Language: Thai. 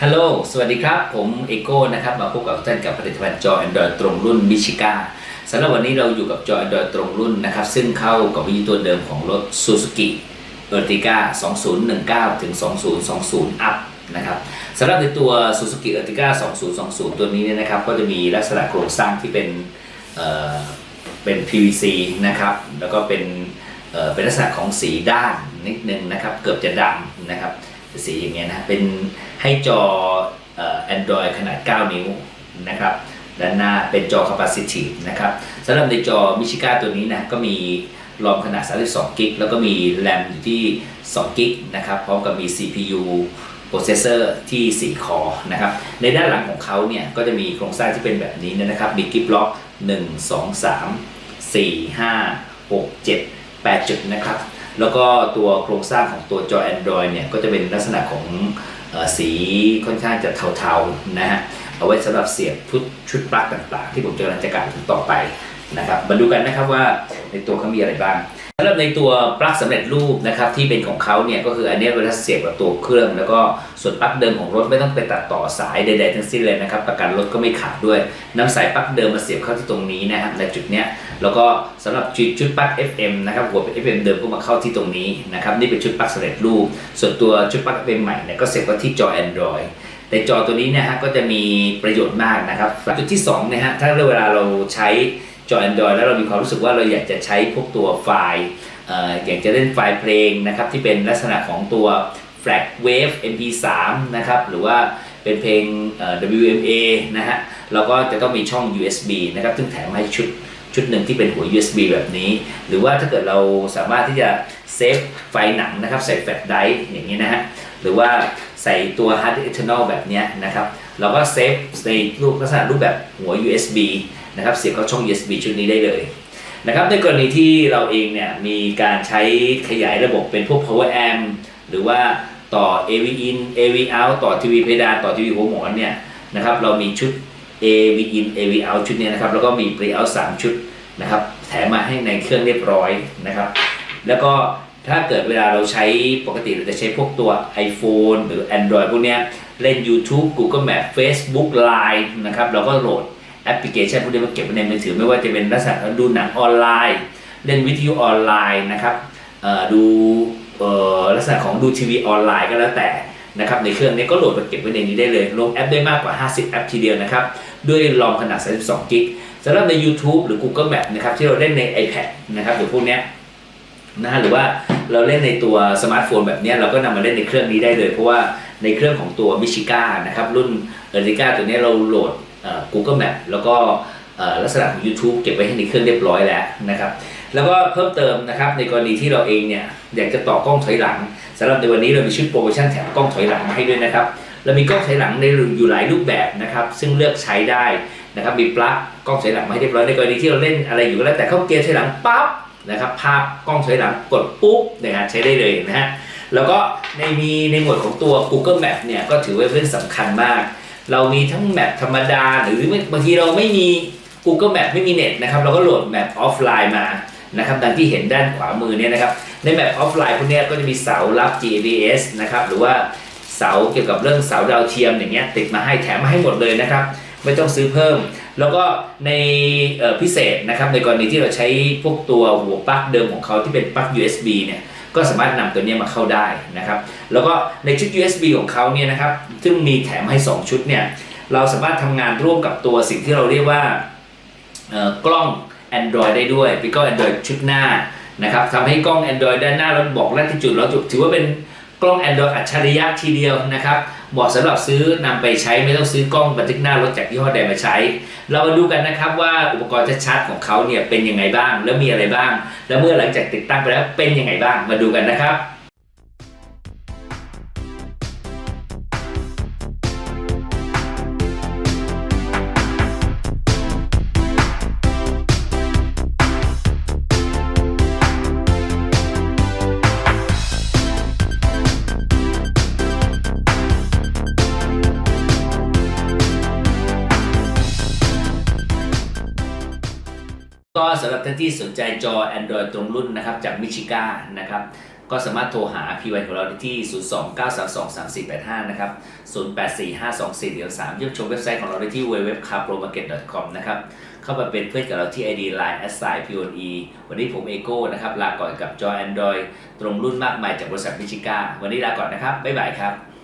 ฮัลโหล สวัสดีครับ ผมเอโก้นะครับ มาพบกับท่านกับผลิตภัณฑ์จอ Android ตรงรุ่นมิชิก้าสำหรับวันนี้เราอยู่กับจอ Android ตรงรุ่นนะครับ ซึ่งเข้ากับวิธีตัวเดิมของรถ Suzuki Ertiga 2019 ถึง 2020 up นะครับสำหรับในตัว Suzuki Ertiga 2020 ตัวนี้เนี่ยนะครับ ก็จะมีลักษณะโครงสร้างที่เป็นเอ่อเป็น PVC นะครับ แล้วก็เป็นเอ่อเป็นลักษณะของสีด้านนิดนึงนะครับ เกือบจะดำนะครับ สีอย่างเงี้ยนะเป็นให้จอเอ่อ Android ขนาด 9 นิ้วนะครับด้านหน้าเป็นจอ capacitive นะครับสำหรับในจอมิชิก้าตัวนี้นะก็มีรอมขนาด 32 กิก แล้วก็มีแรมอยู่ที่ 2 กิกนะครับพร้อมกับมี CPU processor ที่ 4 คอนะครับ ในด้านหลังของเขาเนี่ย ก็จะมีโครงสร้างที่เป็นแบบนี้นะครับ มีกิฟล็อก 1 2 3 4 5 6 7 8 จุดนะครับ แล้วก็ตัวโครงสร้างของตัวจอ Android เนี่ยก็จะเป็นลักษณะของอสีค่อนข้างจะเทาๆนะฮะเอาไว้สำหรับเสียบชุดชุดปลั๊กต่างๆ ที่ผมจะกำลังจะกล่าวถึงต่อไปนะครับมาดูกันนะครับว่าในตัวเขามีอะไรบ้าง สำหรับในตัวปลั๊กสำเร็จรูปนะครับที่เป็นของเขาเนี่ยก็คืออันนี้เวลาเสียบกับตัวเครื่อง แล้วก็ส่วนปลั๊กเดิมของรถไม่ต้องไปตัดต่อสายใดๆทั้งสิ้นเลยนะครับประกันรถก็ไม่ขาดด้วยนำสายปลั๊กเดิมมาเสียบเข้าที่ตรงนี้นะครับในจุดเนี้ยแล้วก็สำหรับชุดชุดปลั๊ก FM นะครับหัวเป็น FM เดิมก็มาเข้าที่ตรงนี้นะครับนี่เป็นชุดปลั๊กสำเร็จรูป ส่วนตัวชุดปลั๊ก FM ใหม่เนี่ยก็เสียบเข้าที่จอ Android แต่จอตัวนี้นะฮะก็จะมีประโยชน์มากนะครับจุดที่2นะฮะถ้าเวลาเราใช้ จอ Android แล้วเรามีความรู้สึกว่าเราอยากจะใช้พวกตัวไฟล์เอ่ออยากจะเล่นไฟล์เพลงนะครับที่เป็นลักษณะของตัว Flag Wave MP3 นะครับหรือว่าเป็นเพลงเอ่อ WMA นะฮะเราก็จะต้องมีช่อง USB นะครับซึ่งแถมให้ชุดชุดหนึ่งที่เป็นหัว USB แบบนี้ หรือว่าถ้าเกิดเราสามารถที่จะเซฟไฟล์หนังนะครับใส่แฟลชไดร์อย่างนี้นะฮะหรือว่าใส่ตัว hard disk internal แบบเนี้ยนะครับ เราก็เซฟในรูปลักษณะรูปแบบหัว USB นะครับเสียบเข้าช่อง USB ชุดนี้ได้เลยนะครับในกรณีที่เราเองเนี่ยมีการใช้ขยายระบบเป็นพวก power amp หรือว่าต่อ AV in AV out ต่อทีวีเพดานต่อทีวีหัวหมอนเนี่ยนะครับเรามีชุด AV in AV out ชุดนี้นะครับแล้วก็มี pre out 3 ชุดนะครับแถมมาให้ในเครื่องเรียบร้อยนะครับ แล้วก็ ถ้าเกิดเวลาเราใช้ปกติเราจะใช้พวกตัว iPhone หรือ Android พวกเนี้ยเล่น YouTube Google Map Facebook Line นะครับเราก็โหลดแอปพลิเคชันพวกนี้มาเก็บไว้ในมือถือไม่ว่าจะเป็นลักษณะดูหนังออนไลน์ เล่นวิทยุออนไลน์นะครับดูลักษณะของดูทีวีออนไลน์ก็แล้วแต่นะครับในเครื่องนี้ก็โหลดมาเก็บไว้ในนี้ได้เลยลงแอปได้มากกว่า 50 แอปทีเดียวนะครับด้วยรอมขนาด 32 กิกสำหรับใน YouTube หรือ Google Map นะครับที่เราเล่นใน iPad นะครับหรือพวกเนี้ยนะฮะหรือว่า เราเล่นในตัวสมาร์ทโฟนแบบนี้เราก็นำมาเล่นในเครื่องนี้ได้เลย เพราะว่าในเครื่องของตัว m i c h i g a นะครับรุ่น e r t i g a ตัวนี้เราโหลด Google Map แล้วก็ลักษณะของ YouTube เก็บไว้ให้ในเครื่องเรียบร้อยแล้วนะครับแล้วก็เพิ่มเติมนะครับในกรณีที่เราเองเนี่ยอยากจะต่อกล้องถอยหลังสำหรับในวันนี้เรามีชุดโปรโมชั่นแถมกล้องถอยหลังมาให้ด้วยนะครับเรามีกล้องถอยหลังในอยู่หลายรูปแบบนะครับซึ่งเลือกใช้ได้นะครับมีปลั๊กกล้องถอยหลังมาให้เรียบร้อยในกรณีที่เราเล่นอะไรอยู่ก็แล้วแต่เข้าเกียร์ถอยหลังปั๊บ นะครับภาพกล้องถอยหลังกดปุ๊บนการใช้ได้เลยนะฮะแล้วก็ในมีในหมวดของตัว Google Map เนี่ยก็ถือว่าเป็นเรื่องสำคัญมาก เรามีทั้งแมปธรรมดา หรือบางทีเราไม่มี Google Map ไม่มีเน็ตนะครับเราก็โหลดแมปออฟไลน์มานะครับดังที่เห็นด้านขวามือเนี่ยนะครับในแมปออฟไลน์พวกนี้ก็จะมีเสารับ GPS นะครับหรือว่าเสาเกี่ยวกับเรื่องเสาดาวเทียมอย่างเงี้ยติดมาให้แถมมาให้หมดเลยนะครับ ไม่ต้องซื้อเพิ่ม แล้วก็ในพิเศษนะครับในกรณีที่เราใช้พวกตัวหัวปลั๊กเดิมของเขาที่เป็นปลั๊ก USB เนี่ยก็สามารถนำตัวนี้มาเข้าได้นะครับ แล้วก็ในชุด USB ของเขาเนี่ยนะครับซึ่งมีแถมให้ 2 ชุดเนี่ยเราสามารถทำงานร่วมกับตัวสิ่งที่เราเรียกว่ากล้อง Android ได้ด้วยเป็นกล้อง Android ชุดหน้านะครับทำให้กล้อง Android ด้านหน้าเราบอกลัติจุดเราจุดถือว่าเป็น กล้อง Android อัจฉริยะทีเดียวนะครับเหมาะสำหรับซื้อนำไปใช้ไม่ต้องซื้อกล้องบันทึกหน้ารถจากยี่ห้อใดมาใช้ เรามาดูกันนะครับว่าอุปกรณ์ชัดๆของเขาเนี่ยเป็นยังไงบ้าง แล้วมีอะไรบ้าง แล้วเมื่อหลังจากติดตั้งไปแล้วเป็นยังไงบ้างมาดูกันนะครับ สำหรับท่านที่สนใจจอ Android ตรงรุ่นนะครับจากมิชิก้านะครับก็สามารถโทรหา PY ของเราได้ที่ 029323485 นะครับ 08452443เยี่ยมชมเว็บไซต์ของเราได้ที่ www.carpromarket.com นะครับ เข้ามาเป็นเพื่อนกับเราที่ ID Line a s i POE วันนี้ผมเอโก้นะครับ ลาก่อนกับจอ Android ตรงรุ่นมากมายจากบริษัทมิชิก้า วันนี้ลาก่อนนะครับ บ๊ายบายครับ